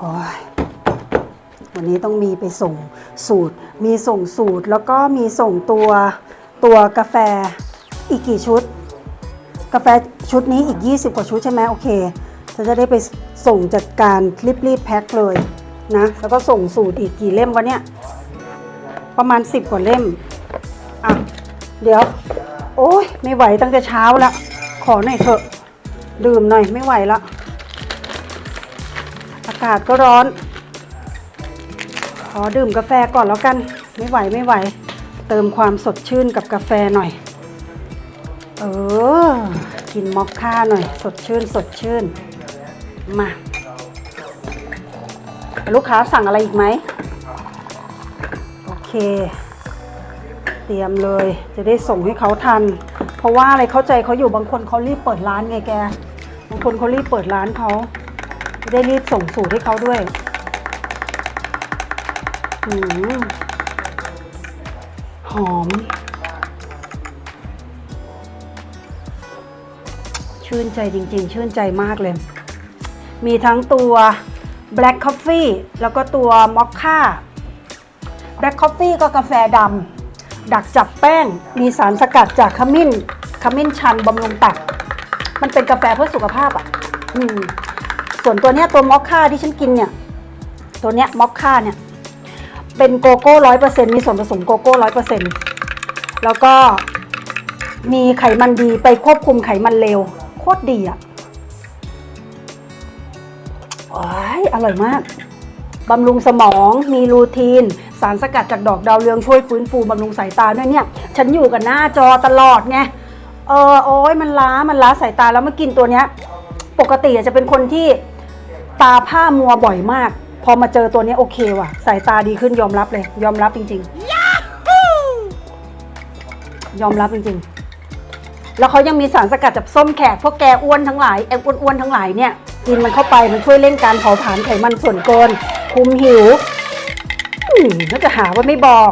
โอ้ยวันนี้ต้องมีไปส่งสูตร มีส่งสูตรแล้วก็มีส่งตัวตัวกาแฟอีกกี่ชุด กาแฟชุดนี้อีก 20 กว่าชุดใช่ไหมโอเคฉันจะได้ไปส่งจัดการรีบๆแพ็คเลยนะแล้วก็ส่งสูตรอีกกี่เล่มวะเนี่ยประมาณ 10 กว่าเล่มอะเดี๋ยว โอ้ยไม่ไหวตั้งแต่เช้าละขอหน่อยเถอะ ดื่มหน่อยไม่ไหวละากาศก็ร้อน ขอดื่มกาแฟก่อนแล้วกัน ไม่ไหวไม่ไหว เติมความสดชื่นกับกาแฟหน่อย เออ กินมอคค่าหน่อย สดชื่นสดชื่น มา ลูกค้าสั่งอะไรอีกไหม โอเค เตรียมเลย จะได้ส่งให้เขาทัน เพราะว่าอะไรเข้าใจเขาอยู่บางคนเขารีบเปิดร้านไงแก บางคนเขารีบเปิดร้านเขา จะได้รีบส่งสูตรให้เขาด้วยอืมหอม ชื่นใจจริงๆ ชื่นใจมากเลย มีทั้งตัว Black Coffee แล้วก็ตัว Mocha Black Coffee ก็กาแฟดำดักจับแป้ง มีสารสกัดจากขมิ้น ขมิ้นชันบำรุงตับ มันเป็นกาแฟเพื่อสุขภาพอะ อืม ส่วนตัวเนี้ยตัวมอคค่าที่ฉันกินเนี่ย ตัวเนี้ยมอคค่าเนี่ย เป็นโกโก้ร้อยเปอร์เซ็นต์มีส่วนผสมโกโก้ร้อยเปอร์เซ็นต์แล้วก็มีไขมันดีไปควบคุมไขมันเลวโคตรดีอะโอ้ยอร่อยมาก บำรุงสมอง มีลูทีน สารสกัดจากดอกดาวเรืองช่วยฟื้นฟูบำรุงสายตาด้วยเนี่ย ฉันอยู่กับหน้าจอตลอดไง เออโอ้ยมันล้า มันล้าสายตาแล้วมากินตัวเนี้ย ปกติอะจะเป็นคนที่ตาผ้ามัวบ่อยมาก พอมาเจอตัวเนี้ยโอเคว่ะ สายตาดีขึ้นยอมรับเลย ยอมรับจริง ๆ ยอมรับจริง ๆ แล้วเขายังมีสารสกัดจากส้มแขกพวกแกอ้วนทั้งหลายไอ้อ้วนๆทั้งหลายเนี่ยกินมันเข้าไปมันช่วยเร่งการเผาผลาญไขมันส่วนเกิน คุมหิวอืมแล้วจะหาว่าไม่บอก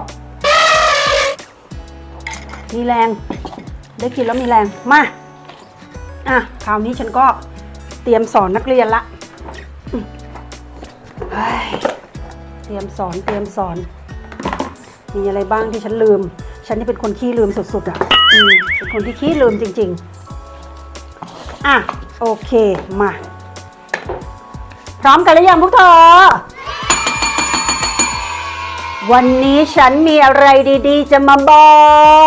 มีแรง ได้กินแล้วมีแรงมาอะคราวนี้ฉันก็ เตรียมสอนนักเรียนละเตรียมสอนเตรียมสอน มีอะไรบ้างที่ฉันลืม ฉันนี่เป็นคนขี้ลืมสุดๆอะอืมเป็นคนที่ขี้ลืมจริง ๆ อะ โอเค มา พร้อมกันหรือยังพวกเธอ วันนี้ฉันมีอะไรดี ๆ จะมาบอ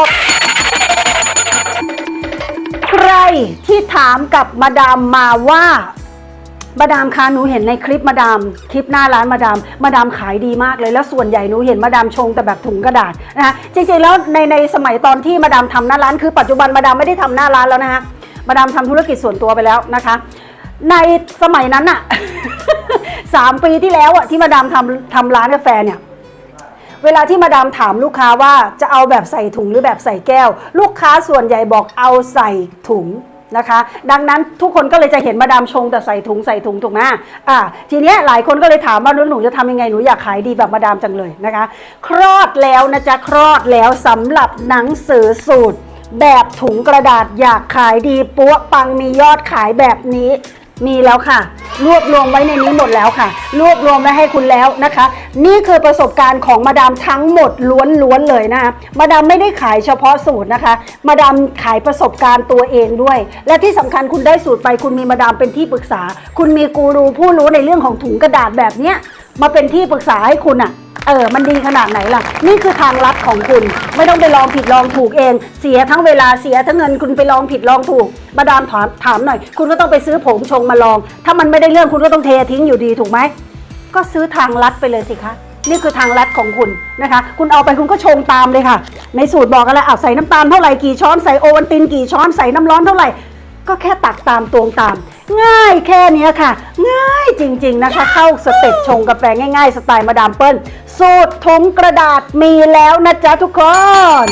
ก ที่ถามกับมาดามมาว่ามาดามคะหนูเห็นในคลิปมาดามคลิปหน้าร้านมาดามมาดามขายดีมากเลยแล้วส่วนใหญ่หนูเห็นมาดามชงแต่แบบถุงกระดาษนะคะจริงๆแล้วในในสมัยตอนที่มาดามทำหน้าร้านคือปัจจุบันมาดามไม่ได้ทำหน้าร้านแล้วนะคะมาดามทำธุรกิจส่วนตัวไปแล้วนะคะ ในสมัยนั้นอะสามปีที่แล้วอะที่มาดามทำทำร้านกาแฟเนี่ย เวลาที่มาดามถามลูกค้าว่าจะเอาแบบใส่ถุงหรือแบบใส่แก้ว ลูกค้าส่วนใหญ่บอกเอาใส่ถุงนะคะ ดังนั้นทุกคนก็เลยจะเห็นมาดามชงแต่ใส่ถุงใส่ถุงถูกไหมอ่าทีเนี้ยหลายคนก็เลยถามว่าหนูจะทำยังไงหนูอยากขายดีแบบมาดามจังเลยนะคะ คลอดแล้วนะจ๊ะคลอดแล้วสำหรับหนังสือสูตร แบบถุงกระดาษอยากขายดีปั๊วปังมียอดขายแบบนี้ มีแล้วค่ะ รวบรวมไว้ในนี้หมดแล้วค่ะ รวบรวมไว้ให้คุณแล้วนะคะ นี่คือประสบการณ์ของมาดามทั้งหมดล้วนๆเลยนะคะมาดามไม่ได้ขายเฉพาะสูตรนะคะ มาดามขายประสบการณ์ตัวเองด้วย และที่สำคัญคุณได้สูตรไป คุณมีมาดามเป็นที่ปรึกษา คุณมีกูรูผู้รู้ในเรื่องของถุงกระดาษแบบเนี้ย มาเป็นที่ปรึกษาให้คุณอะเออ มันดีขนาดไหนล่ะ นี่คือทางลัดของคุณ ไม่ต้องไปลองผิดลองถูกเอง เสียทั้งเวลาเสียทั้งเงินคุณไปลองผิดลองถูก มาดามถามถามหน่อย คุณก็ต้องไปซื้อผงชงมาลอง ถ้ามันไม่ได้เรื่องคุณก็ต้องเททิ้งอยู่ดีถูกไหม ก็ซื้อทางลัดไปเลยสิคะ นี่คือทางลัดของคุณนะคะ คุณเอาไปคุณก็ชงตามเลยค่ะ ในสูตรบอกอะไรอะใส่น้ำตาลเท่าไหร่กี่ช้อน ใส่โอวัลตินกี่ช้อน ใส่น้ำร้อนเท่าไหร่ ก็แค่ตักตามตวงตาม ง่ายแค่นี้ค่ะ ง่ายจริงๆนะคะ เข้าสเต็ปชงกาแฟง่ายๆ สไตล์มาดามเปิ้ลสูตรถุงกระดาษมีแล้วนะจ๊ะทุกคน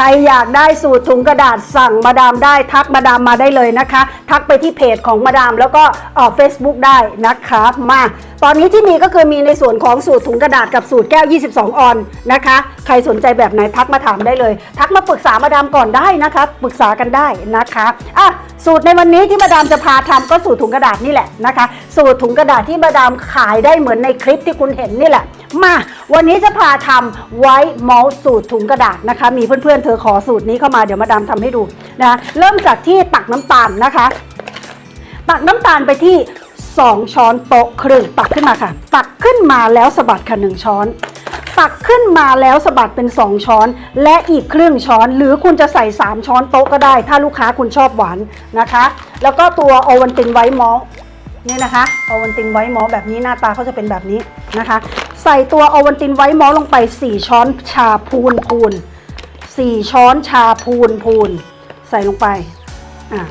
ใครอยากได้สูตรถุงกระดาษสั่งมาดามได้ทักมาดามมาได้เลยนะคะ ทักไปที่เพจของมาดามแล้วก็เอ่อ Facebook ได้นะคะมาตอนนี้ที่มีก็คือมีในส่วนของสูตรถุงกระดาษกับสูตรแก้ว 22 ออนนะคะ ใครสนใจแบบไหนทักมาถามได้เลย ทักมาปรึกษามาดามก่อนได้นะคะปรึกษากันได้นะคะอะสูตรในวันนี้ที่มาดามจะพาทำก็สูตรถุงกระดาษนี่แหละนะคะ สูตรถุงกระดาษที่มาดามขายได้เหมือนในคลิปที่คุณเห็นนี่แหละ มาวันนี้จะพาทำไว้มอลสูตรถุงกระดาษนะคะ มีเพื่อนๆเธอขอสูตรนี้เข้ามาเดี๋ยวมาดามทำให้ดูนะะเริ่มจากที่ตักน้ำตาลนะคะ ตักน้ำตาลไปที่ 2 ช้อนโต๊ะครึ่งตักขึ้นมาค่ะ ตักขึ้นมาแล้วสะบัดค่ะหนึ่งช้อน ตักขึ้นมาแล้วสะบัดเป็น 2 ช้อน และอีกครึ่งช้อน หรือคุณจะใส่ 3 ช้อนโต๊ะก็ได้ ถ้าลูกค้าคุณชอบหวานนะคะ แล้วก็ตัวโอวันตินไวท์มอล นี่นะคะโอวันตินไวท์มอลแบบนี้หน้าตาเขาจะเป็นแบบนี้นะคะ ใส่ตัวโอวันตินไวท์มอลลงไป 4 ช้อนชาพูนพูน4ช้อนชาพูนพูน ใส่ลงไปอะ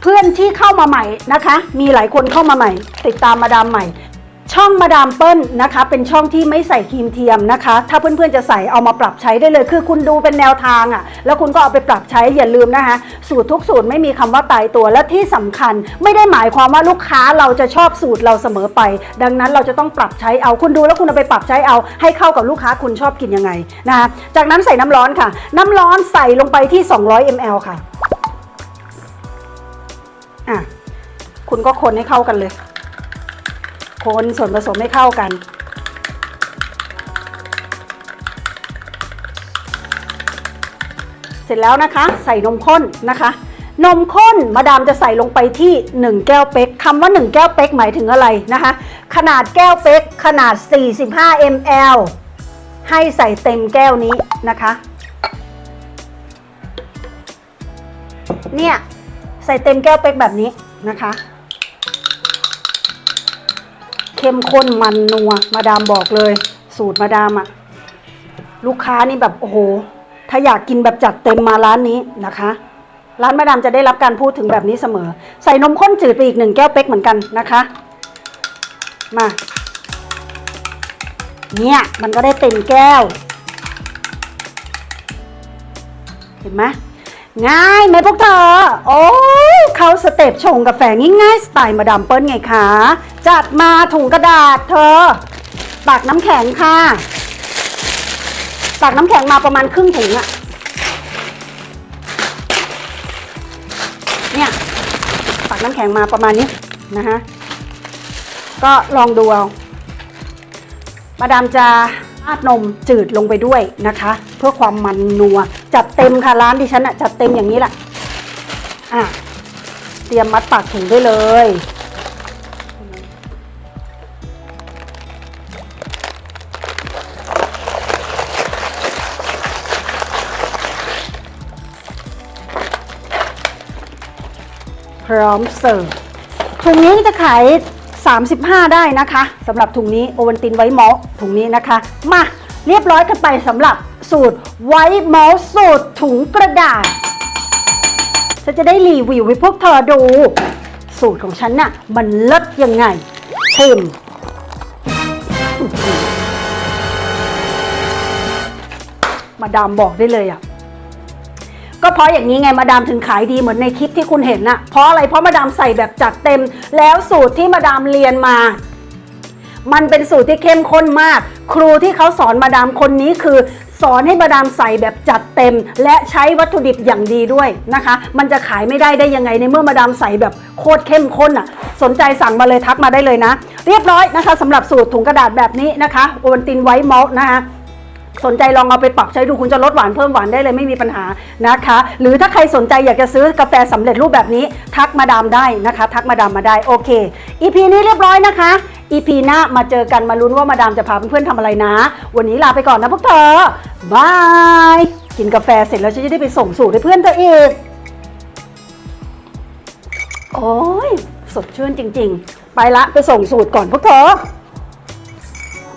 เพื่อนที่เข้ามาใหม่นะคะ มีหลายคนเข้ามาใหม่ ติดตามมาดามใหม่ ช่องมาดามเปิ้ลนะคะ เป็นช่องที่ไม่ใส่ครีมเทียมนะคะ ถ้าเพื่อนๆจะใส่เอามาปรับใช้ได้เลย คือคุณดูเป็นแนวทางอะ่ะ แล้วคุณก็เอาไปปรับใช้อย่าลืมนะคะ สูตรทุกสูตรไม่มีคำว่าตายตัวและที่สำคัญ ไม่ได้หมายความว่าลูกค้าเราจะชอบสูตรเราเสมอไป ดังนั้นเราจะต้องปรับใช้เอาคุณดูแล้วคุณเอาไปปรับใช้เอาให้เข้ากับลูกค้าคุณชอบกินยังไงนะคะจากนั้นใส่น้ำร้อนค่ะ น้ำร้อนใส่ลงไปที่ 200 ml ค่ะอะคุณก็คนให้เข้ากันเลย คนส่วนผสมให้เข้ากัน เสร็จแล้วนะคะ ใส่นมข้นนะคะนมข้นมาดามจะใส่ลงไปที่ 1 แก้วเป๊กคำว่า 1 แก้วเป๊กหมายถึงอะไรนะคะ ขนาดแก้วเป๊กขนาด 45 ml ให้ใส่เต็มแก้วนี้นะคะ เนี่ย ใส่เต็มแก้วเป๊กแบบนี้นะคะ เข้มข้นมันนัว มาดามบอกเลย สูตรมาดามอะลูกค้านี่แบบโอ้โห ถ้าอยากกินแบบจัดเต็มมาร้านนี้นะคะ ร้านมาดามจะได้รับการพูดถึงแบบนี้เสมอ ใส่นมข้นจืดไปอีกหนึ่งแก้วเป๊กเหมือนกันนะคะมาเนี่ยมันก็ได้เต็มแก้ว เห็นไหม ง่ายไหมพวกเธอ โอ้เขาสเต็ปชงกาแฟง่ายๆสไตล์มาดามเปิ้ลไงคะ จัดมาถุงกระดาษเธอ ตักน้ำแข็งค่ะ ตักน้ำแข็งมาประมาณครึ่งถุงอะเนี่ย ตักน้ำแข็งมาประมาณนี้นะคะก็ลองดูเอา มาดามจะ ราดนมจืดลงไปด้วยนะคะ เพื่อความมันนัว จัดเต็มค่ะร้านดิฉันอะจัดเต็มอย่างนี้แหละอะเตรียมมัดปากถุงได้เลยพร้อมเสิร์ฟถุงนี้จะขาย 35 ได้นะคะสำหรับถุงนี้โอวันตินไวท์มอลถุงนี้นะคะ มาเรียบร้อยกันไปสำหรับสูตรไวท์มอลสูตรถุงกระดาษฉันจะได้รีวิวให้พวกเธอดู สูตรของฉันน่ะ มันเลิศยังไงชิมมาดามบอกได้เลยอะ ก็เพราะอย่างนี้ไงมาดามถึงขายดีเหมือนในคลิปที่คุณเห็นน่ะเพราะอะไรเพราะมาดามใส่แบบจัดเต็ม แล้วสูตรที่มาดามเรียนมา มันเป็นสูตรที่เข้มข้นมาก ครูที่เขาสอนมาดามคนนี้คือสอนให้มาดามใส่แบบจัดเต็ม และใช้วัตถุดิบอย่างดีด้วยนะคะ มันจะขายไม่ได้ได้ยังไงในเมื่อมาดามใส่แบบโคตรเข้มข้นอะ สนใจสั่งมาเลยทักมาได้เลยนะ เรียบร้อยนะคะสำหรับสูตรถุงกระดาษแบบนี้นะคะโอวัลตินไวท์มอลนะคะ สนใจลองเอาไปปรับใช้ดูคุณจะลดหวานเพิ่มหวานได้เลยไม่มีปัญหานะคะ หรือถ้าใครสนใจอยากจะซื้อกาแฟสำเร็จรูปแบบนี้ ทักมาดามได้นะคะ ทักมาดามมาได้โอเค EP นี้เรียบร้อยนะคะ EP หน้ามาเจอกันมาลุ้นว่ามาดามจะพาเพื่อนๆทำอะไรนะ วันนี้ลาไปก่อนนะพวกเธอบายกินกาแฟเสร็จแล้วฉันจะได้ไปส่งสูตรให้เพื่อนเธออีกโอ้ยสดชื่นจริง ๆ ไปละไปส่งสูตรก่อนพวกเธอ